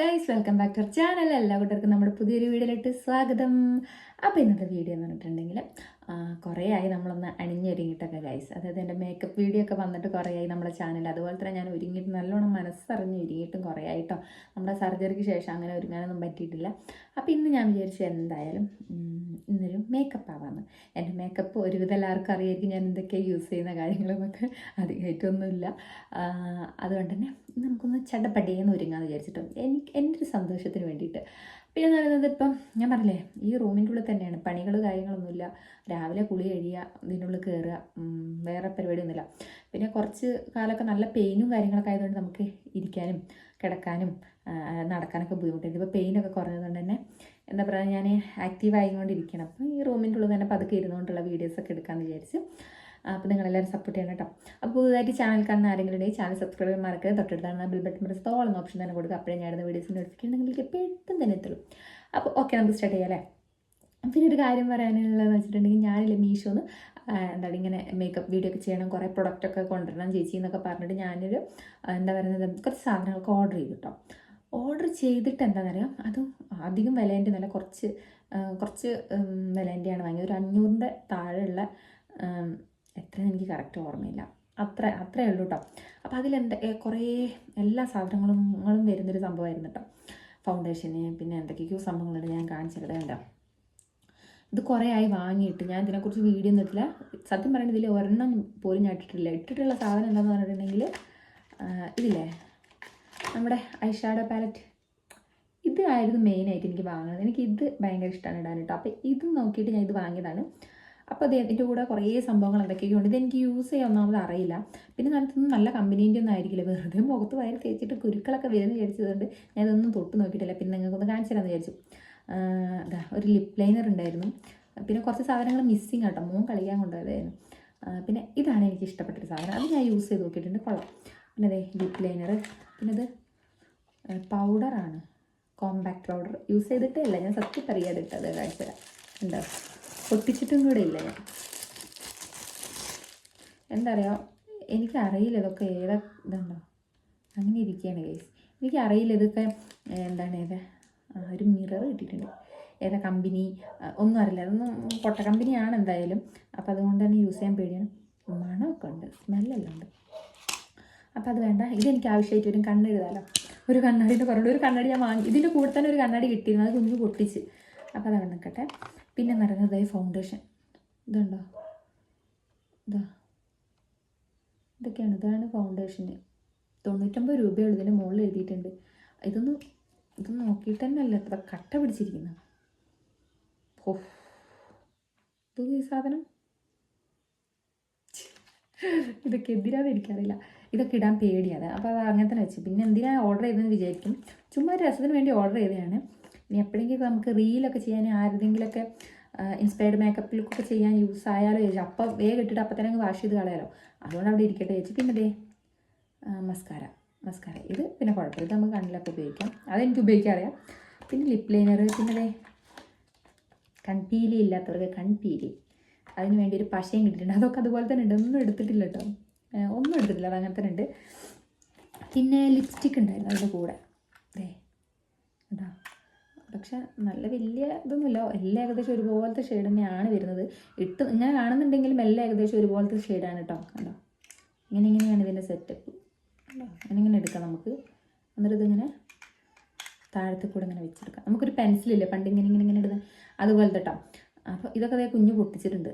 Guys welcome back to channel എല്ലാ കൂട്ടർക്കും നമ്മുടെ പുതിയൊരു വീഡിയോയിലിട്ട് സ്വാഗതം. അപ്പോൾ ഇന്നത്തെ വീഡിയോ എന്ന് പറഞ്ഞിട്ടുണ്ടെങ്കിൽ കുറേ ആയി നമ്മളൊന്ന് അണിഞ്ഞൊരുങ്ങിയിട്ടൊക്കെ ഗൈസ് അതായത് എന്റെ മേക്കപ്പ് വീഡിയോ ഒക്കെ വന്നിട്ട് കുറേ ആയി നമ്മുടെ ചാനൽ അതുപോലെ തന്നെ ഞാൻ ഒരുങ്ങിയിട്ട് നല്ലോണം മനസ്സറിഞ്ഞ് ഒരുങ്ങിയിട്ടും കുറേ ആയിട്ടോ നമ്മുടെ സർജറിക്ക് ശേഷം അങ്ങനെ ഒരുങ്ങാനൊന്നും പറ്റിയിട്ടില്ല. അപ്പോൾ ഇന്ന് ഞാൻ വിചാരിച്ചു എന്തായാലും ഇന്നൊരു മേക്കപ്പ് ആവാന്ന്. എന്റെ മേക്കപ്പ് ഒരുവിധം എല്ലാവർക്കും അറിയായിരിക്കും ഞാൻ എന്തൊക്കെയാണ് യൂസ് ചെയ്യുന്ന കാര്യങ്ങളെന്നൊക്കെ അധികമായിട്ടൊന്നുമില്ല അതുകൊണ്ട് തന്നെ നമുക്കൊന്ന് ചടപ്പടിയെന്ന് ഒരുങ്ങാന്ന് വിചാരിച്ചിട്ട്. എനിക്ക് എന്റെ ഒരു സന്തോഷത്തിന് വേണ്ടിയിട്ട്. പിന്നെ എന്ന് പറയുന്നത് ഇപ്പം ഞാൻ പറഞ്ഞില്ലേ ഈ റൂമിന്റെ ഉള്ളിൽ തന്നെയാണ്. പണികൾ കാര്യങ്ങളൊന്നുമില്ല. രാവിലെ കുളി കഴിയുക ഇതിനുള്ളിൽ കയറുക വേറെ പരിപാടിയൊന്നുമില്ല. പിന്നെ കുറച്ച് കാലമൊക്കെ നല്ല പെയിനും കാര്യങ്ങളൊക്കെ ആയതുകൊണ്ട് നമുക്ക് ഇരിക്കാനും കിടക്കാനും നടക്കാനൊക്കെ ബുദ്ധിമുട്ടുണ്ട്. ഇപ്പോൾ പെയിനൊക്കെ കുറഞ്ഞതുകൊണ്ട് തന്നെ എന്താ പറയുക ഞാൻ ആക്റ്റീവ് ആയിക്കൊണ്ടിരിക്കണം അപ്പം ഈ റൂമിന്റെ ഉള്ളിൽ തന്നെ പതുക്കെ ഇരുന്നുകൊണ്ടുള്ള വീഡിയോസൊക്കെ എടുക്കാമെന്ന് വിചാരിച്ച് അപ്പോൾ നിങ്ങളെല്ലാവരും സപ്പോർട്ട് ചെയ്യണം കേട്ടോ അപ്പോൾ പുതുതായിട്ട് ചാനൽ കാണുന്ന ആരെങ്കിലും ചാനൽ സബ്സ്ക്രൈബ് ചെയ്യാൻ മറക്കരുത്. തൊട്ടടുത്താണ് bell button press all option തന്നെ കൊടുക്കുക. അപ്പോഴേ ഞാൻ വീഡിയോസ് നോട്ടിഫിക്കേഷൻ നിങ്ങൾക്ക് പെട്ടെന്ന് തന്നെ എത്തുള്ളൂ. അപ്പോൾ ഓക്കെ നമുക്ക് സ്റ്റാർട്ട് ചെയ്യാം അല്ലേ? പിന്നെ ഒരു കാര്യം പറയാനുള്ളതെന്ന് വെച്ചിട്ടുണ്ടെങ്കിൽ ഞാനില്ലേ മീഷോന്ന് എന്താണ് ഇങ്ങനെ മേക്കപ്പ് വീഡിയോ ഒക്കെ ചെയ്യണം കുറേ പ്രൊഡക്റ്റൊക്കെ കൊണ്ടുവരണം ചേച്ചി എന്നൊക്കെ പറഞ്ഞിട്ട് ഞാനൊരു എന്താ പറയുന്നത് കുറച്ച് സാധനങ്ങളൊക്കെ ഓർഡർ ചെയ്തു കേട്ടോ ഓർഡർ ചെയ്തിട്ട് എന്താണെന്നറിയാം അത് അധികം വിലേന്റെ നല്ല കുറച്ച് കുറച്ച് വിലേന്റെയാണ് വാങ്ങിയത്. ഒരു അഞ്ഞൂറിന്റെ താഴെയുള്ള എത്രയെന്ന് എനിക്ക് കറക്റ്റ് ഓർമ്മയില്ല. അത്ര അത്രയേ ഉള്ളൂ കേട്ടോ അപ്പോൾ അതിലെന്താ കുറേ എല്ലാ സാധനങ്ങളും ങ്ങളും വരുന്നൊരു സംഭവമായിരുന്നു കേട്ടോ ഫൗണ്ടേഷന് പിന്നെ എന്തൊക്കെയൊക്കെയോ സംഭവങ്ങളുണ്ട് ഞാൻ കാണിച്ചത് കണ്ടോ. ഇത് കുറേ ആയി വാങ്ങിയിട്ട് ഞാൻ ഇതിനെക്കുറിച്ച് വീഡിയോ ഒന്നും ഇട്ടില്ല. സത്യം പറയുന്നത് ഇതിൽ ഒരെണ്ണം പോലും ഞാൻ ഇട്ടിട്ടില്ല. ഇട്ടിട്ടുള്ള സാധനം എന്താണെന്ന് പറഞ്ഞിട്ടുണ്ടെങ്കിൽ ഇതില്ലേ? നമ്മുടെ ഐഷാഡോ പാലറ്റ്. ഇത് ആയിരുന്നു മെയിനായിട്ട് എനിക്ക് വാങ്ങുന്നത്. എനിക്ക് ഇത് ഭയങ്കര ഇഷ്ടമാണ് ഇടാൻ കേട്ടോ അപ്പോൾ ഇത് നോക്കിയിട്ട് ഞാൻ ഇത് വാങ്ങിയതാണ്. അപ്പോൾ അത് ഇതിന്റെ കൂടെ കുറേ സംഭവങ്ങൾ എന്തൊക്കെയോ ഉണ്ട് ഇത് എനിക്ക് യൂസ് ചെയ്യാൻ അറിയില്ല. പിന്നെ നല്ലതൊന്നും നല്ല കമ്പനീന്റെ ഒന്നും ആയിരിക്കില്ല. വെറുതെ മുഖത്ത് വയറ് തേച്ചിട്ട് കുരുക്കളൊക്കെ വരുന്ന വിചാരിച്ചതുകൊണ്ട് ഞാൻ ഇതൊന്നും തൊട്ട് നോക്കിയിട്ടില്ല. പിന്നെ നിങ്ങൾക്കൊന്ന് കാണിച്ചു തരാമെന്ന് വിചാരിച്ചു. അതാ ഒരു ലിപ് ലൈനർ ഉണ്ടായിരുന്നു. പിന്നെ കുറച്ച് സാധനങ്ങൾ മിസ്സിങ് ആട്ടോ. മോൻ കളിക്കാൻ കൊണ്ടുപോയതായിരുന്നു. പിന്നെ ഇതാണ് എനിക്ക് ഇഷ്ടപ്പെട്ടൊരു സാധനം. അത് ഞാൻ യൂസ് ചെയ്ത് നോക്കിയിട്ടുണ്ട്. കൊള്ളാം. പിന്നെ അതെ ലിപ് ലൈനർ പിന്നെ ഇത് പൗഡറാണ് കോമ്പാക്ട് പൗഡർ യൂസ് ചെയ്തിട്ടേ അല്ല. ഞാൻ സത്യം കാഴ്ച തരാം. ഉണ്ടോ പൊട്ടിച്ചിട്ടും കൂടെ ഇല്ല? ഞാൻ എന്താ പറയുക എനിക്കറിയില്ല ഇതൊക്കെ ഏതാ ഇതുണ്ടോ? അങ്ങനെ ഇരിക്കുകയാണ് കേസ് എനിക്കറിയില്ല ഇതൊക്കെ എന്താണ് ഏതാ ഒരു മിറർ കിട്ടിയിട്ടുണ്ട് ഏതാ കമ്പനി ഒന്നും അറിയില്ല. അതൊന്നും പൊട്ട കമ്പനിയാണ് എന്തായാലും. അപ്പോൾ അതുകൊണ്ട് തന്നെ യൂസ് ചെയ്യാൻ പേടിയാണ്. മണമൊക്കെ ഉണ്ട്. സ്മെല്ലെല്ലാം ഉണ്ട്. അപ്പോൾ അത് വേണ്ട. ഇതെനിക്ക് ആവശ്യമായിട്ട് വരും. കണ്ണെഴുതാലോ ഒരു കണ്ണാടിന്റെ കുറവുണ്ട് ഒരു കണ്ണാടി ഞാൻ വാങ്ങി. ഇതിന്റെ കൂടെ തന്നെ ഒരു കണ്ണാടി കിട്ടിയിരുന്നു. അത് കുഞ്ഞു പൊട്ടിച്ച്. അപ്പോൾ അതവിടെ നിൽക്കട്ടെ. പിന്നെ നടന്നത് ഫൗണ്ടേഷൻ ഇതുണ്ടോ? ഇതാ. ഇതൊക്കെയാണ്. ഇതാണ് ഫൗണ്ടേഷന് തൊണ്ണൂറ്റൊമ്പത് രൂപയുള്ളൂ ഇതിന്റെ മുകളിൽ എഴുതിയിട്ടുണ്ട്. ഇതൊന്നും ഇതൊന്നും നോക്കിയിട്ട് തന്നെ അല്ല. ഇത്ര കട്ട പിടിച്ചിരിക്കുന്നത് ഓ ഇത് ഈ സാധനം? ഇതൊക്കെ എന്തിനാന്ന് എനിക്കറിയില്ല. ഇതൊക്കെ ഇടാൻ പേടിയാണ്. അപ്പോൾ അത് അങ്ങനെ തന്നെ വെച്ചു. പിന്നെ എന്തിനാണ് ഓർഡർ ചെയ്തതെന്ന് വിചാരിക്കും. ചുമ്മാ രസത്തിന് വേണ്ടി ഓർഡർ ചെയ്തതാണ്. ഇനി എപ്പോഴെങ്കിലും നമുക്ക് റീലൊക്കെ ചെയ്യാൻ ആരുടെങ്കിലൊക്കെ ഇൻസ്പയർഡ് മേക്കപ്പ് ലുക്കൊക്കെ ചെയ്യാൻ യൂസ് ആയാലോ ചോദിച്ചു. അപ്പം വേഗം ഇട്ടിട്ട് അപ്പം തന്നെ വാഷ് ചെയ്ത് കളയാലോ. അതുകൊണ്ട് അവിടെ ഇരിക്കട്ടെ ചേച്ചി പിന്നെ ദേ മസ്കാര മസ്കാര ഇത് പിന്നെ കുഴപ്പമില്ല. ഇത് നമുക്ക് കണ്ണിലൊക്കെ ഉപയോഗിക്കാം. അതെനിക്ക് ഉപയോഗിക്കാൻ അറിയാം. പിന്നെ ലിപ് ലൈനർ പിന്നെ ദേ കൺപീലി ഇല്ലാത്തവർക്ക് കൺപീലി. അതിന് വേണ്ടി ഒരു പശയും കിട്ടിയിട്ടുണ്ട്. അതൊക്കെ അതുപോലെ തന്നെ ഉണ്ട്. ഒന്നും എടുത്തിട്ടില്ല കേട്ടോ. ഒന്നും എടുത്തിട്ടില്ല. അത് അങ്ങനെ തന്നെ ഉണ്ട്. പിന്നെ ലിപ്സ്റ്റിക് ഉണ്ടായിരുന്നു അതിന്റെ കൂടെ. ദേ അതാ. പക്ഷെ നല്ല വലിയ ഇതൊന്നുമില്ല. എല്ലാം ഏകദേശം ഒരുപോലത്തെ ഷെയ്ഡ് തന്നെയാണ് വരുന്നത്. ഇട്ട് ഇങ്ങനെ കാണുന്നുണ്ടെങ്കിലും എല്ലാം ഏകദേശം ഒരുപോലത്തെ ഷെയ്ഡാണ് കേട്ടോ കണ്ടോ? ഇങ്ങനെ ഇങ്ങനെയാണ് ഇതിന്റെ സെറ്റപ്പ് കണ്ടോ? ഇങ്ങനെ ഇങ്ങനെ എടുക്കാം നമുക്ക്. എന്നിട്ട് ഇതിങ്ങനെ താഴത്തെ കൂടെ ഇങ്ങനെ വെച്ചെടുക്കാം. നമുക്കൊരു പെൻസിലില്ലേ പണ്ട് ഇങ്ങനെ ഇങ്ങനെ ഇങ്ങനെ ഇടുന്നത് അതുപോലത്തെ കേട്ടോ അപ്പോൾ ഇതൊക്കെ അതേ കുഞ്ഞ് പൊട്ടിച്ചിട്ടുണ്ട്.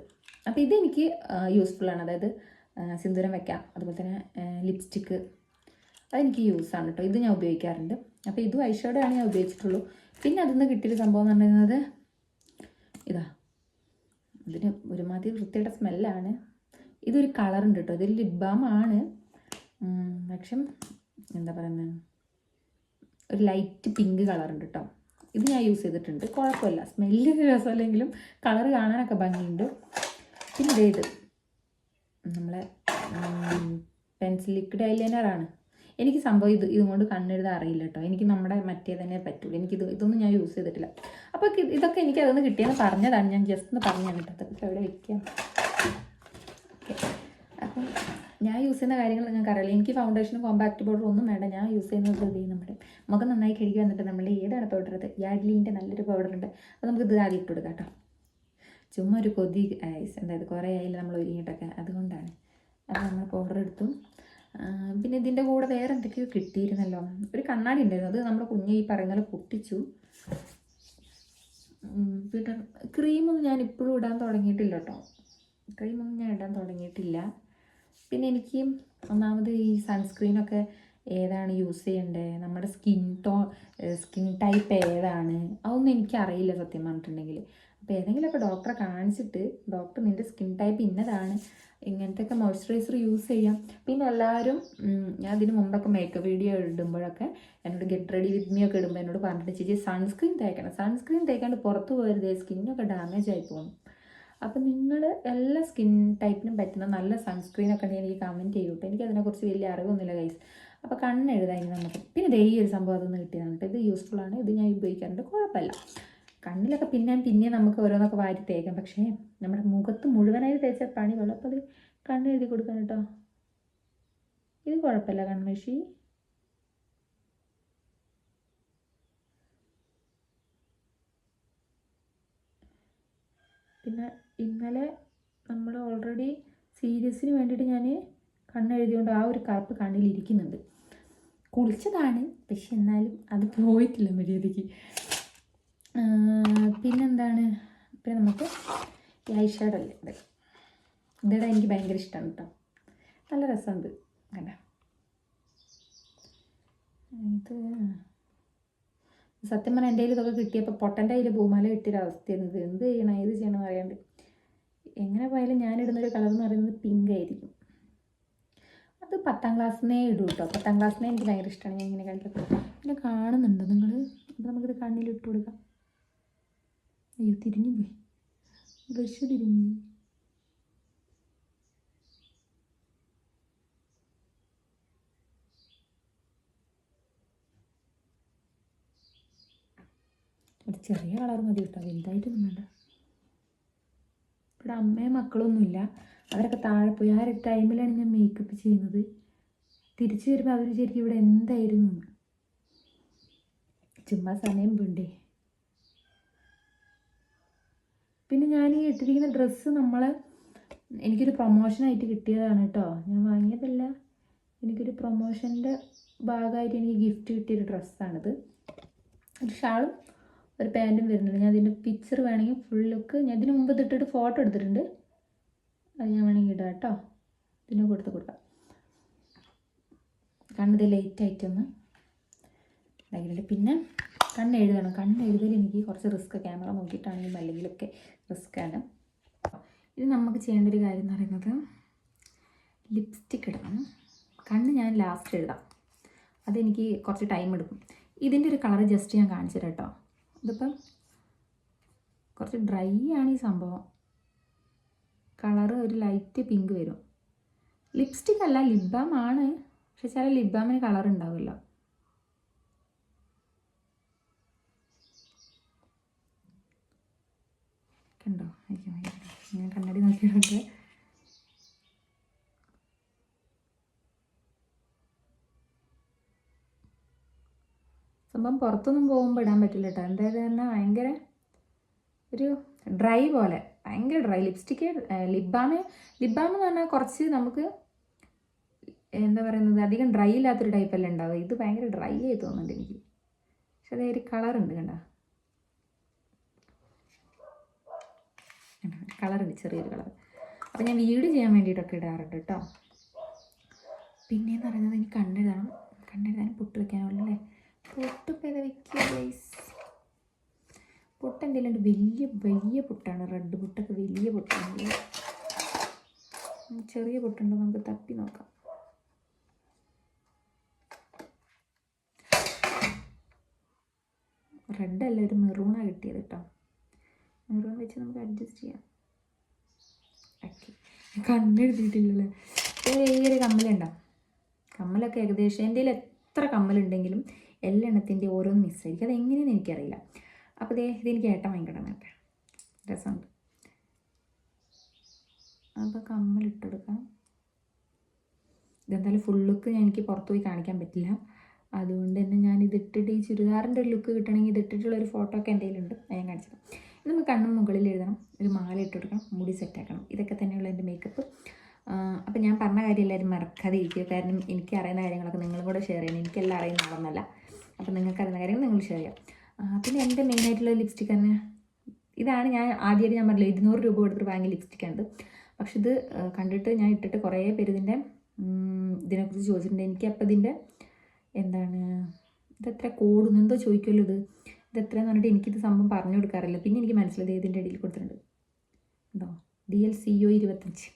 അപ്പോൾ ഇതെനിക്ക് യൂസ്ഫുൾ ആണ്. അതായത് സിന്ദൂരം വയ്ക്കാം അതുപോലെ തന്നെ ലിപ്സ്റ്റിക്ക് അതെനിക്ക് യൂസാണ് കേട്ടോ ഇത് ഞാൻ ഉപയോഗിക്കാറുണ്ട്. അപ്പോൾ ഇതും ഐഷോഡോ ആണ് ഞാൻ ഉപയോഗിച്ചിട്ടുള്ളൂ. പിന്നെ അതിൽ നിന്ന് കിട്ടിയൊരു സംഭവം എന്ന് പറയുന്നത് ഇതാ. ഇതിന് ഒരുമാതിരി വൃത്തിയുടെ സ്മെല്ലാണ് ഇതൊരു കളറുണ്ട് കേട്ടോ ഇതൊരു ലിപ് ബാം ആണ്. പക്ഷെ എന്താ പറയുന്നത് ഒരു ലൈറ്റ് പിങ്ക് കളറുണ്ട് കേട്ടോ ഇത് ഞാൻ യൂസ് ചെയ്തിട്ടുണ്ട്. കുഴപ്പമില്ല. സ്മെല്ല് രസമല്ലെങ്കിലും കളർ കാണാനൊക്കെ ഭംഗിയുണ്ട്. പിന്നെ ഇത്. നമ്മളെ പെൻസിൽ ലിക്വിഡ് ഐലൈനറാണ് എനിക്ക് സംഭവം ഇത് ഇതുകൊണ്ട് കണ്ണെഴുതാൻ അറിയില്ല കേട്ടോ. എനിക്ക് നമ്മുടെ മറ്റേ തന്നെ പറ്റുള്ളൂ എനിക്കിത് ഇതൊന്നും ഞാൻ യൂസ് ചെയ്തിട്ടില്ല. അപ്പോൾ ഇതൊക്കെ എനിക്ക് അതൊന്ന് കിട്ടിയെന്ന് പറഞ്ഞതാണ്. ഞാൻ ജസ്റ്റ് ഒന്ന് പറഞ്ഞു കേട്ടത് അപ്പോൾ എവിടെ വെക്കാം. അപ്പം ഞാൻ യൂസ് ചെയ്യുന്ന കാര്യങ്ങൾ നിങ്ങൾക്ക് അറിയില്ല. എനിക്ക് ഫൗണ്ടേഷനും കോമ്പാക്ട് പൗഡർ ഒന്നും വേണ്ട. ഞാൻ യൂസ് ചെയ്യുന്നത് ഇത് നമ്മുടെ മുഖം നന്നായി കഴുകി വന്നിട്ട് നമ്മൾ ഏതാണ് പൗഡർ അത് യാഡ്ലീന്റെ നല്ലൊരു പൗഡർ ഉണ്ട്. അത് നമുക്ക് ഇത് ആദ്യം ഇട്ട് കൊടുക്കാം കേട്ടോ. ചുമ്മാ ഒരു കൊതി ഐസ് എന്തായത് കുറേ ആയില്ല നമ്മൾ ഒരുങ്ങിയിട്ടൊക്കെ? അതുകൊണ്ടാണ്. അത് നമ്മൾ പൗഡർ എടുത്തു. പിന്നെ ഇതിന്റെ കൂടെ വേറെ എന്തൊക്കെയോ കിട്ടിയിരുന്നല്ലോ. ഒരു കണ്ണാടി ഉണ്ടായിരുന്നു. അത് നമ്മുടെ കുഞ്ഞ് ഈ പറയുന്ന പൊട്ടിച്ചു. പിന്നെ ക്രീമൊന്നും ഞാൻ ഇപ്പോഴും ഇടാൻ തുടങ്ങിയിട്ടില്ല കേട്ടോ. ക്രീമൊന്നും ഞാൻ ഇടാൻ തുടങ്ങിയിട്ടില്ല. പിന്നെ എനിക്ക് ഒന്നാമത് ഈ സൺസ്ക്രീനൊക്കെ ഏതാണ് യൂസ് ചെയ്യേണ്ടത് നമ്മുടെ സ്കിൻ ടോ സ്കിൻ ടൈപ്പ് ഏതാണ്? അതൊന്നും എനിക്കറിയില്ല സത്യം പറഞ്ഞിട്ടുണ്ടെങ്കിൽ അപ്പോൾ ഏതെങ്കിലുമൊക്കെ ഡോക്ടറെ കാണിച്ചിട്ട് ഡോക്ടർ നിന്റെ സ്കിൻ ടൈപ്പ് ഇന്നതാണ്. ഇങ്ങനത്തെയൊക്കെ മോയ്സ്ചറൈസർ യൂസ് ചെയ്യാം. പിന്നെ എല്ലാവരും ഞാൻ ഇതിന് മുമ്പൊക്കെ മേക്കപ്പ് വീഡിയോ ഇടുമ്പോഴൊക്കെ എന്നോട് ഗെറ്റ് റെഡി വിത്ത് മീ ഒക്കെ ഇടുമ്പോൾ എന്നോട് പറഞ്ഞിട്ട് ചേച്ചി സൺസ്ക്രീൻ തേക്കണം. സൺസ്ക്രീൻ തേക്കാണ്ട് പുറത്ത് പോകരുത് സ്കിന്നൊക്കെ ഡാമേജ് ആയി പോകും. അപ്പം നിങ്ങൾ എല്ലാ സ്കിൻ ടൈപ്പിനും പറ്റുന്ന നല്ല സൺസ്ക്രീൻ ഒക്കെ ഉണ്ടെങ്കിൽ എനിക്ക് കമന്റ് ചെയ്യൂട്ടോ. എനിക്ക് അതിനെക്കുറിച്ച് വലിയ അറിവൊന്നുമില്ല ഗൈസ് അപ്പോൾ കണ്ണെഴുതായി നമുക്ക് പിന്നെ ദേ ഈ ഒരു സംഭവം അതൊന്നും കിട്ടിയതാണ് കേട്ടോ. ഇത് യൂസ്ഫുൾ ആണ്. ഇത് ഞാൻ ഉപയോഗിക്കാറുണ്ട്. കുഴപ്പമില്ല. കണ്ണിലൊക്കെ പിന്നെയും പിന്നെ നമുക്ക് ഓരോന്നൊക്കെ വാരി തേക്കാം. പക്ഷേ നമ്മുടെ മുഖത്ത് മുഴുവനായി തേച്ച പണി വെള്ളം അപ്പോൾ അത് കണ്ണെഴുതി കൊടുക്കാൻ കേട്ടോ. ഇത് കുഴപ്പമില്ല കൺമഷി. പിന്നെ ഇന്നലെ നമ്മൾ ഓൾറെഡി സീരിയസിന് വേണ്ടിയിട്ട് ഞാൻ കണ്ണെഴുതിയോണ്ട് ആ ഒരു കറുപ്പ് കണ്ണിലിരിക്കുന്നുണ്ട്. കുളിച്ചതാണ് പക്ഷെ എന്നാലും അത് പോയിട്ടില്ല മര്യാദയ്ക്ക്. പിന്നെന്താണ്? പിന്നെ നമുക്ക് ഐ ഷാഡോ അല്ലേ ഇത്. ഇതിടെ എനിക്ക് ഭയങ്കര ഇഷ്ടമാണ് കേട്ടോ നല്ല രസമുണ്ട്. കണ്ട? ഇത് സത്യം പറഞ്ഞാൽ എന്റെ കയ്യിൽ ഇതൊക്കെ കിട്ടിയപ്പോൾ പൊട്ടന്റെ കയ്യിൽ പൂമാല കിട്ടിയൊരു അവസ്ഥയാണ് ഇത് എന്ത് ചെയ്യണം? ഏത് ചെയ്യണം അറിയാണ്ട് എങ്ങനെ പോയാലും ഞാനിടുന്നൊരു കളർ എന്ന് പറയുന്നത് പിങ്ക് ആയിരിക്കും. അത് പത്താം ക്ലാസ്സിനേ ഇടും കേട്ടോ പത്താം ക്ലാസ്സിനെ എനിക്ക് ഭയങ്കര ഇഷ്ടമാണ് ഞാൻ ഇങ്ങനെ കളിക്കുന്നത് പിന്നെ കാണുന്നുണ്ടോ നിങ്ങൾ അപ്പോൾ നമുക്കിത് കണ്ണിൽ ഇട്ട് കൊടുക്കാം. അയ്യോ തിരിഞ്ഞു പോയി. ബ്രഷ് തിരിഞ്ഞു. ഒരു ചെറിയ കളർ മതി കേട്ടോ വലുതായിട്ടൊന്നും വേണ്ട. ഇവിടെ അമ്മയും മക്കളൊന്നുമില്ല. അവരൊക്കെ താഴെ പോയി. ആ ഒരു ടൈമിലാണ് ഞാൻ മേക്കപ്പ് ചെയ്യുന്നത്. തിരിച്ചു വരുമ്പോൾ അവർ ശരിക്കും ഇവിടെ എന്തായിരുന്നു ചുമ്മാ സമയം വേണ്ടേ പിന്നെ ഞാൻ ഈ ഇട്ടിരിക്കുന്ന ഡ്രസ്സ് നമ്മൾ എനിക്കൊരു പ്രൊമോഷനായിട്ട് കിട്ടിയതാണ് കേട്ടോ ഞാൻ വാങ്ങിയതല്ല. എനിക്കൊരു പ്രൊമോഷന്റെ ഭാഗമായിട്ട് എനിക്ക് ഗിഫ്റ്റ് കിട്ടിയൊരു ഡ്രസ്സാണിത് ഒരു ഷാളും ഒരു പാന്റും വരുന്നുണ്ട്. ഞാൻ അതിന്റെ പിക്ചർ വേണമെങ്കിൽ ഫുൾ ലുക്ക് ഞാൻ ഇതിന് മുമ്പ് ഇട്ടിട്ട് ഫോട്ടോ എടുത്തിട്ടുണ്ട്. അത് ഞാൻ വേണമെങ്കിൽ ഇടാം കേട്ടോ ഇതിന് കൊടുത്ത് കൊടുക്കാം. കണ്ടത് ലേറ്റ് ആയിട്ടൊന്ന്. ഇതാക്കിയിട്ടുണ്ട് പിന്നെ കണ്ണ് കണ്ണെഴുതൽ എനിക്ക് കുറച്ച് റിസ്ക് ക്യാമറ നോക്കിയിട്ടാണെങ്കിലും അല്ലെങ്കിലൊക്കെ റിസ്ക്കാണ് ഇത് നമുക്ക് ചെയ്യേണ്ട ഒരു കാര്യം എന്ന് പറയുന്നത് ലിപ്സ്റ്റിക് ഇടണം. കണ്ണ് ഞാൻ ലാസ്റ്റ് എഴുതാം അതെനിക്ക് കുറച്ച് ടൈം എടുക്കും. ഇതിന്റെ ഒരു കളർ ജസ്റ്റ് ഞാൻ കാണിച്ചു കേട്ടോ. ഇതിപ്പം കുറച്ച് ഡ്രൈ ആണ് ഈ സംഭവം. കളറ് ഒരു ലൈറ്റ് പിങ്ക് വരും. ലിപ്സ്റ്റിക് അല്ല ലിപ് ബാം ആണ്. പക്ഷെ ചില ലിബാമിന് കളർ ഉണ്ടാവില്ല കണ്ടോ അയ്യോ അയ്യോ. ഞാൻ കണ്ണാടി നോക്കിയിട്ടുണ്ട്. സംഭവം പുറത്തൊന്നും പോകുമ്പോൾ ഇടാൻ പറ്റില്ല കേട്ടോ എന്തായത് തന്നെ ഭയങ്കര ഒരു ഡ്രൈ പോലെ. ഭയങ്കര dry. Lipstick lip balm lip balm എന്ന് പറഞ്ഞാൽ കുറച്ച് നമുക്ക് എന്താ പറയുന്നത് അധികം ഡ്രൈ ഇല്ലാത്തൊരു ടൈപ്പല്ലേ ഉണ്ടാവുക. ഇത് ഭയങ്കര ഡ്രൈ ആയി തോന്നുന്നുണ്ട് എനിക്ക്. പക്ഷെ അതേ ഒരു കളറുണ്ട് കണ്ട. കളറുണ്ട് ചെറിയൊരു കളർ അപ്പോൾ ഞാൻ വീട് ചെയ്യാൻ വേണ്ടിയിട്ടൊക്കെ ഇടാറുണ്ട് കേട്ടോ. പിന്നെയെന്ന് പറയുന്നത് എനിക്ക് കണ്ണെഴുതണം. കണ്ണെഴുതാനും പൊട്ട് വയ്ക്കാനുള്ളല്ലേ പൊട്ട് ഏതാ വെക്കുക ഗൈസ് പൊട്ട് എന്തെങ്കിലും ഒരു വലിയ വലിയ പൊട്ടാണ്. റെഡ് പൊട്ടൊക്കെ വലിയ പൊട്ടാണ്. ചെറിയ പൊട്ടുണ്ടോ. നമുക്ക് തപ്പി നോക്കാം. റെഡ് അല്ല ഒരു മെറൂണാണ് കിട്ടിയത് കേട്ടോ. മെറൂൺ വെച്ച് നമുക്ക് അഡ്ജസ്റ്റ് ചെയ്യാം. ഓക്കെ കണ്ണെഴുതിയിട്ടില്ലല്ലേ ഈ കമ്മലുണ്ടാവും കമ്മലുണ്ടോ കമ്മലൊക്കെ ഏകദേശം എന്റെ എത്ര കമ്മലുണ്ടെങ്കിലും എല്ലാ എണ്ണത്തിന്റെ ഓരോന്ന് മിസ്സായിരിക്കും അതെങ്ങനെയെന്ന് എനിക്കറിയില്ല. അപ്പോൾ ദേ ഇതെനിക്ക് ഏട്ടൻ വാങ്ങിക്കണം കേട്ടോ. രസമുണ്ട്. അപ്പോൾ കമ്മലിട്ടെടുക്കാം ഇതെന്തായാലും ഫുൾ ലുക്ക് എനിക്ക് പുറത്ത് പോയി കാണിക്കാൻ പറ്റില്ല. അതുകൊണ്ട് തന്നെ ഞാൻ ഇതിട്ടിട്ട് ഈ ചുരിദാറിന്റെ ഒരു ലുക്ക് കിട്ടണമെങ്കിൽ ഇതിട്ടിട്ടുള്ള ഒരു ഫോട്ടോ ഒക്കെ എന്റെ കയ്യിലുണ്ട്. ഞാൻ കാണിച്ചത് നമുക്ക് കണ്ണും മുകളിൽ എഴുതണം. ഒരു മാല ഇട്ട് കൊടുക്കണം മുടി സെറ്റാക്കണം ഇതൊക്കെ തന്നെയുള്ള എന്റെ മേക്കപ്പ് അപ്പം ഞാൻ പറഞ്ഞ കാര്യം എല്ലാവരും മറക്കാതെ ഇരിക്കുക കാരണം എനിക്ക് അറിയുന്ന കാര്യങ്ങളൊക്കെ നിങ്ങളും കൂടെ ഷെയർ ചെയ്യണം. എനിക്കെല്ലാം അറിയുന്ന ആളൊന്നല്ല. അപ്പം നിങ്ങൾക്ക് അറിയുന്ന കാര്യങ്ങൾ നിങ്ങൾ ഷെയർ ചെയ്യാം. പിന്നെ എന്റെ മെയിനായിട്ടുള്ള ലിപ്സ്റ്റിക് തന്നെ ഇതാണ് ഞാൻ ആദ്യമായിട്ട് ഞാൻ പറഞ്ഞില്ല ഇരുന്നൂറ് രൂപ കൊടുത്തിട്ട് വാങ്ങിയ ലിപ്സ്റ്റിക്കാണിത് പക്ഷെ ഇത് കണ്ടിട്ട് ഞാൻ ഇട്ടിട്ട് കുറേ പേര് ഇതിന്റെ ഇതിനെക്കുറിച്ച് ചോദിച്ചിട്ടുണ്ട്. എനിക്ക് അപ്പം ഇതിന്റെ എന്താണ് ഇതെത്ര കൂടുന്നെന്തോ ചോദിക്കുമല്ലോ ഇത്. ഇതെത്രയെന്ന് പറഞ്ഞിട്ട് എനിക്കിത് സംഭവം പറഞ്ഞു കൊടുക്കാറില്ല. പിന്നെ എനിക്ക് മനസ്സിലായത് ഇതിന്റെ ഇടയിൽ കൊടുത്തിട്ടുണ്ട്. ഡി എൽ സി ഒ ഇരുപത്തഞ്ച്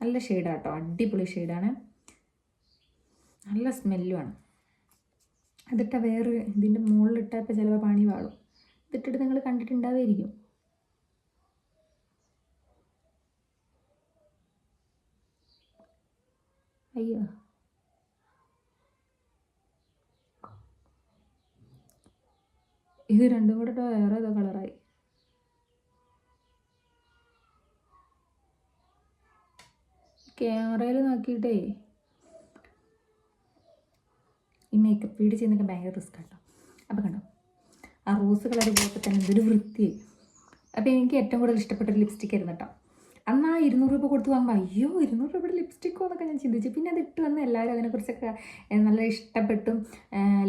നല്ല ഷെയ്ഡാണ് കേട്ടോ അടിപൊളി ഷെയ്ഡാണ് നല്ല സ്മെല്ലുമാണ് അതിട്ട വേറെ ഇതിന്റെ മുകളിലിട്ടാൽ ഇപ്പോൾ ചിലപ്പോൾ പണി വാളും. ഇതിട്ടിട്ട് നിങ്ങൾ കണ്ടിട്ടുണ്ടാവുമായിരിക്കും അയ്യോ. ഇത് രണ്ടും കൂടെ വേറെ ഏതോ കളറായി ക്യാമറയിൽ നോക്കിയിട്ടേ ഈ മേക്കപ്പ് വീട് ചെയ്യുന്നൊക്കെ ഭയങ്കര റിസ്ക് കേട്ടോ അപ്പോൾ കണ്ടോ? ആ റോസ് കളർ പോയപ്പോൾ തന്നെ എന്തൊരു വൃത്തി അപ്പോൾ എനിക്ക് ഏറ്റവും കൂടുതൽ ഇഷ്ടപ്പെട്ട ഒരു ലിപ്സ്റ്റിക് ആയിരുന്നു കേട്ടോ അന്ന് ആ ഇരുന്നൂറ് രൂപ കൊടുത്ത് വാങ്ങുമ്പോൾ അയ്യോ ഇരുന്നൂറ് രൂപയുടെ ലിപ്സ്റ്റിക്കോ എന്നൊക്കെ ഞാൻ ചിന്തിച്ചു. പിന്നെ അത് ഇട്ട് വന്ന് എല്ലാവരും അതിനെക്കുറിച്ചൊക്കെ നല്ല ഇഷ്ടപ്പെട്ടും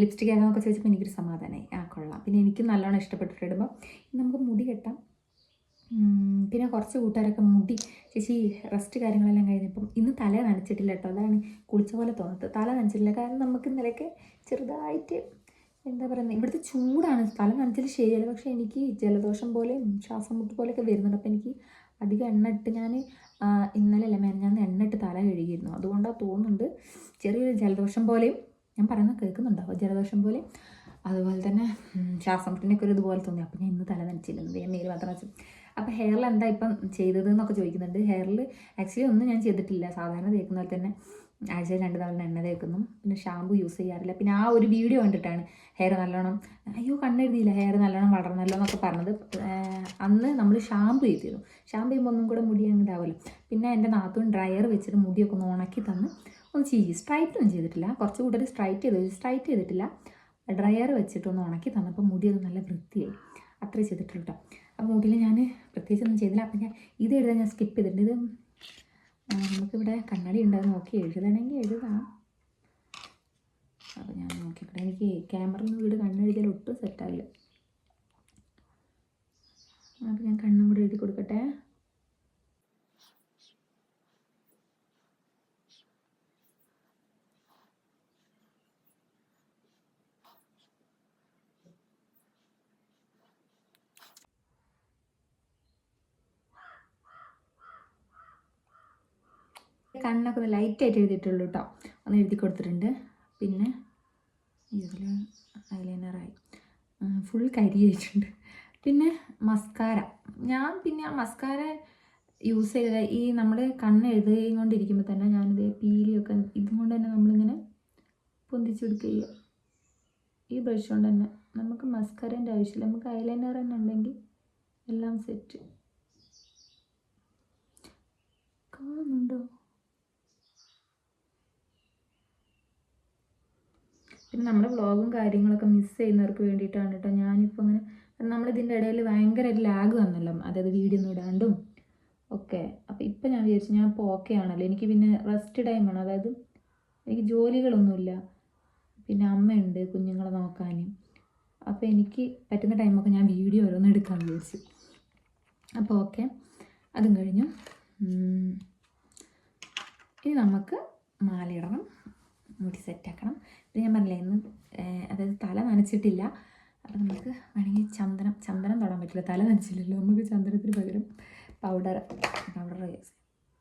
ലിപ്സ്റ്റിക് ആകാന്നൊക്കെ ചോദിച്ചപ്പോൾ എനിക്കൊരു സമാധാനമായി ആ കൊള്ളാം. പിന്നെ എനിക്ക് നല്ലോണം ഇഷ്ടപ്പെട്ടിട്ട് ഇടുമ്പോൾ നമുക്ക് മുടി കെട്ടാം. പിന്നെ കുറച്ച് കൂട്ടുകാരൊക്കെ മുടി ചേച്ചി റെസ്റ്റ് കാര്യങ്ങളെല്ലാം കഴിഞ്ഞപ്പം ഇന്ന് തല നനച്ചിട്ടില്ല കേട്ടോ അതാണ് കുളിച്ച പോലെ തോന്നുന്നത്. തല നനച്ചിട്ടില്ല. കാരണം നമുക്ക് ഇന്നലെയൊക്കെ ചെറുതായിട്ട് എന്താ പറയുന്നത് ഇവിടുത്തെ ചൂടാണ്. തല നനച്ചത് ശരിയല്ല. പക്ഷേ എനിക്ക് ജലദോഷം പോലെയും ശ്വാസം മുട്ട് പോലെയൊക്കെ വരുന്നുണ്ട്. അപ്പോൾ എനിക്ക് അധികം എണ്ണ ഇട്ട് ഞാൻ ഇന്നലെ അല്ല ഞാൻ എണ്ണ ഇട്ട് തല കഴുകിയിരുന്നു. അതുകൊണ്ടാണ് തോന്നുന്നുണ്ട് ചെറിയൊരു ജലദോഷം പോലെയും ഞാൻ പറയുന്നത് കേൾക്കുന്നുണ്ടാവും ജലദോഷം പോലെ അതുപോലെ തന്നെ ശ്വാസം മുട്ടിനൊക്കെ ഒരു ഇതുപോലെ തോന്നി. അപ്പോൾ ഞാൻ ഇന്ന് തല നനച്ചില്ല. ഞാൻ നീര് മാത്രം അപ്പോൾ ഹെയറിൽ എന്താ ഇപ്പം ചെയ്തത് എന്നൊക്കെ ചോദിക്കുന്നുണ്ട്. ഹെയറിൽ ആക്ച്വലി ഒന്നും ഞാൻ ചെയ്തിട്ടില്ല. സാധാരണ തേക്കുന്ന പോലെ തന്നെ ആഴ്ചയിൽ രണ്ട് തവണ എണ്ണ തേക്കുന്നു. പിന്നെ ഷാമ്പു യൂസ് ചെയ്യാറില്ല. പിന്നെ ആ ഒരു വീഡിയോ കണ്ടിട്ടാണ് ഹെയർ നല്ലോണം അയ്യോ കണ്ണെഴുതിയില്ല. ഹെയർ നല്ലോണം വളർന്നല്ലോ എന്നൊക്കെ പറഞ്ഞത്. അന്ന് നമ്മൾ ഷാമ്പു ചെയ്തിരുന്നു. ഷാമ്പു ചെയ്യുമ്പോൾ ഒന്നും കൂടെ മുടി അങ്ങ് പിന്നെ എന്റെ നാത്തും ഡ്രയർ വെച്ചിട്ട് മുടിയൊക്കെ ഒന്ന് ഉണക്കി തന്ന് ഒന്ന് ചെയ്യും സ്ട്രൈറ്റ് ഒന്നും ചെയ്തിട്ടില്ല. കുറച്ച് കൂടുതൽ സ്ട്രൈറ്റ് ചെയ്ത്. സ്ട്രൈറ്റ് ചെയ്തിട്ടില്ല. ഡ്രയർ വെച്ചിട്ടൊന്ന് ഉണക്കി തന്നപ്പോൾ മുടിയൊക്കെ നല്ല വൃത്തിയായി. അത്രേ ചെയ്തിട്ടുള്ളൂ കേട്ടോ അപ്പോൾ മൂഡിൽ ഞാൻ പ്രത്യേകിച്ച് ഒന്നും ചെയ്തില്ല. അപ്പം ഞാൻ ഇത് എഴുതാൻ ഞാൻ സ്കിപ്പ് ചെയ്തിട്ടുണ്ട്. ഇത് ആ, നമുക്കിവിടെ കണ്ണാടി ഉണ്ടാകും നോക്കി എഴുതണമെങ്കിൽ എഴുതാം. അപ്പോൾ ഞാൻ നോക്കിക്കട്ടെ. എനിക്ക് ക്യാമറയിൽ നിന്ന് വീട് കണ്ണെഴുതിയാൽ ഒട്ടും സെറ്റാവില്ല അപ്പോൾ ഞാൻ കണ്ണും കൂടെ എഴുതി കൊടുക്കട്ടെ. കണ്ണൊക്കെ ഒന്ന് ലൈറ്റായിട്ട് എഴുതിയിട്ടുള്ളൂ കേട്ടോ ഒന്ന് എഴുതി കൊടുത്തിട്ടുണ്ട്. പിന്നെ ഐലൈനറായി ഫുൾ കരി കരിയായിട്ടുണ്ട് പിന്നെ മസ്കാര ഞാൻ പിന്നെ ആ മസ്കാര യൂസ് ചെയ്ത ഈ നമ്മൾ കണ്ണ് എഴുതുകയും കൊണ്ടിരിക്കുമ്പോൾ തന്നെ ഞാനിത് പീലിയൊക്കെ ഇതും കൊണ്ട് തന്നെ നമ്മളിങ്ങനെ പൊന്തിച്ചു കൊടുക്കുക ഈ ബ്രഷ് കൊണ്ട് തന്നെ നമുക്ക് മസ്കാരേന്റെ ആവശ്യമില്ല. നമുക്ക് ഐലൈനർ തന്നെ ഉണ്ടെങ്കിൽ എല്ലാം സെറ്റ് കാണുന്നുണ്ടോ? പിന്നെ നമ്മുടെ വ്ളോഗും കാര്യങ്ങളൊക്കെ മിസ് ചെയ്യുന്നവർക്ക് വേണ്ടിയിട്ടാണ് കേട്ടോ ഞാനിപ്പോൾ അങ്ങനെ നമ്മളിതിന്റെ ഇടയിൽ ഭയങ്കര ലാഗ് വന്നല്ലോ. അതായത് വീഡിയോ ഒന്നും ഇടാണ്ടും. ഒക്കെ. അപ്പോൾ ഇപ്പം ഞാൻ വിചാരിച്ചു ഞാൻ ഇപ്പോൾ ഓക്കെ ആണല്ലോ. എനിക്ക് പിന്നെ റെസ്റ്റ് ടൈം ആണ്. അതായത് എനിക്ക് ജോലികളൊന്നുമില്ല. പിന്നെ അമ്മയുണ്ട് കുഞ്ഞുങ്ങളെ നോക്കാൻ അപ്പോൾ എനിക്ക് പറ്റുന്ന ടൈമൊക്കെ ഞാൻ വീഡിയോ ഓരോന്ന് എടുക്കാൻ വിചാരിച്ചു. അപ്പോൾ ഓക്കെ അതും കഴിഞ്ഞു. ഇനി നമുക്ക് മാലയിടണം. മുടി സെറ്റാക്കണം ഇത് ഞാൻ പറഞ്ഞില്ലേ ഇന്ന് അതായത് തല നനച്ചിട്ടില്ല. അപ്പോൾ നമുക്ക് വേണമെങ്കിൽ ചന്ദനം ചന്ദനം തൊടാൻ പറ്റില്ല. തല നനച്ചില്ലല്ലോ. നമുക്ക് ചന്ദനത്തിന് പകരം പൗഡർ പൗഡർ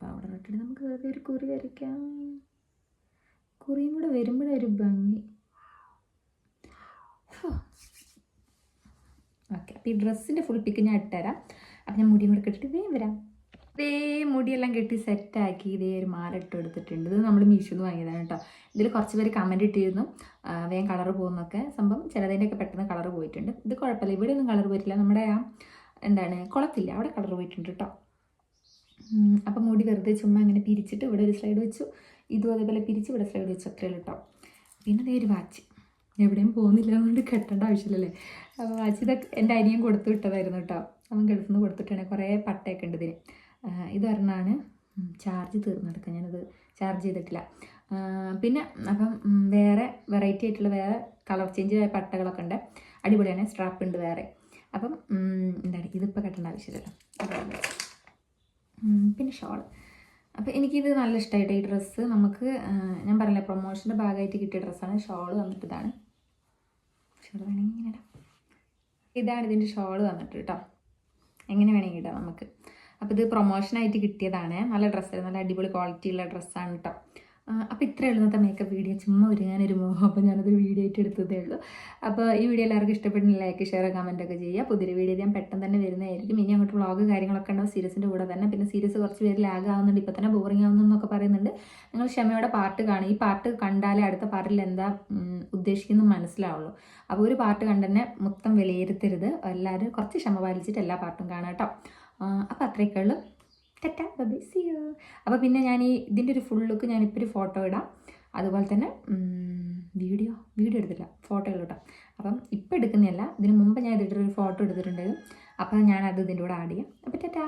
പൗഡർ ഇട്ടിട്ട് നമുക്ക് വെറുതെ ഒരു കുറി വരയ്ക്കാം. കുറിയും കൂടെ വരുമ്പോഴൊരു ഭംഗി. ഓക്കെ അപ്പോൾ ഈ ഡ്രസ്സിന്റെ ഫുൾ പിക്ക് ഞാൻ ഇട്ടുതരാം അപ്പം ഞാൻ മുടിയും കൂടെ കെട്ടിട്ട് വേഗം വരാം. ഇതേ മുടിയെല്ലാം കെട്ടി സെറ്റാക്കി ഇതേ ഒരു മാല ഇട്ട് എടുത്തിട്ടുണ്ട് ഇത് നമ്മൾ മീഷോന്ന് വാങ്ങിയതാണ് കേട്ടോ. ഇതിൽ കുറച്ച് പേര് കമന്റ് ഇട്ടിരുന്നു. വേഗം കളർ പോകുന്നൊക്കെ സംഭവം. ചിലതിന്റെയൊക്കെ പെട്ടെന്ന് കളർ പോയിട്ടുണ്ട്. ഇത് കുഴപ്പമില്ല. ഇവിടെ ഒന്നും കളർ പോയിട്ടില്ല. നമ്മുടെ ആ എന്താണ് കുളത്തില്ല. അവിടെ കളർ പോയിട്ടുണ്ട് കേട്ടോ. അപ്പം മുടി വെറുതെ ചുമ്മാ അങ്ങനെ പിരിച്ചിട്ട് ഇവിടെ ഒരു സ്ലൈഡ് വെച്ചു. ഇതും അതേപോലെ പിരിച്ച് ഇവിടെ സ്ലൈഡ് വെച്ചു. അത്രയുള്ളൂ കേട്ടോ. പിന്നെ ദേ ഒരു വാച്ച്. എവിടെയും പോകുന്നില്ല എന്നുകൊണ്ട് കെട്ടേണ്ട ആവശ്യമില്ലല്ലേ? അപ്പോൾ വാച്ച് ഇതൊക്കെ എന്റെ അനിയൻ കൊടുത്തു വിട്ടതായിരുന്നു കേട്ടോ. അവൻ ഗൾഫിൽ നിന്ന് കൊടുത്തിട്ടാണ്. കുറേ പട്ടയൊക്കെ ഉണ്ട് ഇതിന്. ഇതൊരെണ്ണമാണ് ചാർജ് തീർന്നെടുക്കുക ഞാനത് ചാർജ് ചെയ്തിട്ടില്ല. പിന്നെ അപ്പം വേറെ വെറൈറ്റി ആയിട്ടുള്ള വേറെ കളർ ചേഞ്ച് ആയ പട്ടകളൊക്കെ ഉണ്ട്. അടിപൊളിയാണ് സ്ട്രാപ്പ് ഉണ്ട് വേറെ. അപ്പം എന്താണ് ഇതിപ്പോൾ കെട്ടേണ്ട ആവശ്യമില്ലല്ലോ. പിന്നെ ഷോൾ അപ്പോൾ എനിക്കിത് നല്ല ഇഷ്ടമായിട്ട് ഈ ഡ്രസ്സ് നമുക്ക് ഞാൻ പറഞ്ഞില്ല പ്രൊമോഷന്റെ ഭാഗമായിട്ട് കിട്ടിയ ഡ്രസ്സാണ് ഷോൾ വന്നിട്ട് ഇതാണ് ഷോൾ വേണമെങ്കിൽ ഇങ്ങനെ ഇടാം. ഇതാണ് ഇതിന്റെ ഷോൾ തന്നിട്ട് കേട്ടോ. എങ്ങനെ വേണമെങ്കിൽ ഇടാം നമുക്ക്. അപ്പോൾ ഇത് പ്രൊമോഷനായിട്ട് കിട്ടിയതാണ്. നല്ല ഡ്രസ്സായിരുന്നു നല്ല അടിപൊളി ക്വാളിറ്റി ഉള്ള ഡ്രസ്സാണ് കേട്ടോ അപ്പോൾ ഇത്രയേ ഉള്ളൂ ഇന്നത്തെ മേക്കപ്പ് വീഡിയോ ചുമ്മാ ഒരുങ്ങാനൊരു മോഹം. അപ്പോൾ ഞാനതൊരു വീഡിയോ ആയിട്ട് എടുത്തതേ ഉള്ളൂ. അപ്പോൾ ഈ വീഡിയോ എല്ലാവർക്കും ഇഷ്ടപ്പെട്ടെങ്കിൽ ലൈക്ക് ഷെയർ കമന്റ് ഒക്കെ ചെയ്യുക. പുതിയൊരു വീഡിയോ ഞാൻ പെട്ടെന്ന് തന്നെ വരുന്നതായിരിക്കും. ഇനി അങ്ങോട്ട് വ്ളോഗ് കാര്യങ്ങളൊക്കെ ഉണ്ടാവും സീരീസിന്റെ കൂടെ തന്നെ. പിന്നെ സീരീസ് കുറച്ച് പേര് ലാഗ് ആവുന്നുണ്ട്. ഇപ്പോൾ തന്നെ ബോറിംഗ് ആവുന്നതെന്നൊക്കെ പറയുന്നുണ്ട്. നിങ്ങൾ ക്ഷമയോടെ പാർട്ട് കാണും ഈ പാർട്ട് കണ്ടാലേ അടുത്ത പാർട്ടിൽ എന്താ ഉദ്ദേശിക്കുന്നു മനസ്സിലാവുള്ളൂ. അപ്പോൾ ഒരു പാർട്ട് കണ്ടെന്നെ മൊത്തം വിലയിരുത്തരുത്. എല്ലാവരും കുറച്ച് ക്ഷമ പാലിച്ചിട്ട് എല്ലാ പാർട്ടും കാണാം കേട്ടോ അപ്പോൾ അത്രയൊക്കെ ഉള്ളൂ. ടെറ്റാ ബബി സി അപ്പോൾ പിന്നെ ഞാൻ ഈ ഇതിന്റെ ഒരു ഫുൾ ലുക്ക് ഞാനിപ്പോൾ ഒരു ഫോട്ടോ ഇടാം. അതുപോലെ തന്നെ വീഡിയോ വീഡിയോ എടുത്തില്ല ഫോട്ടോ കേട്ടോ അപ്പം ഇപ്പം എടുക്കുന്നതല്ല ഇതിന് മുമ്പ് ഞാൻ ഇതിട്ടൊരു ഫോട്ടോ എടുത്തിട്ടുണ്ടായിരുന്നു. അപ്പം ഞാനത് ഇതിന്റെ കൂടെ ആഡ് ചെയ്യാം. അപ്പോൾ ടെറ്റാ.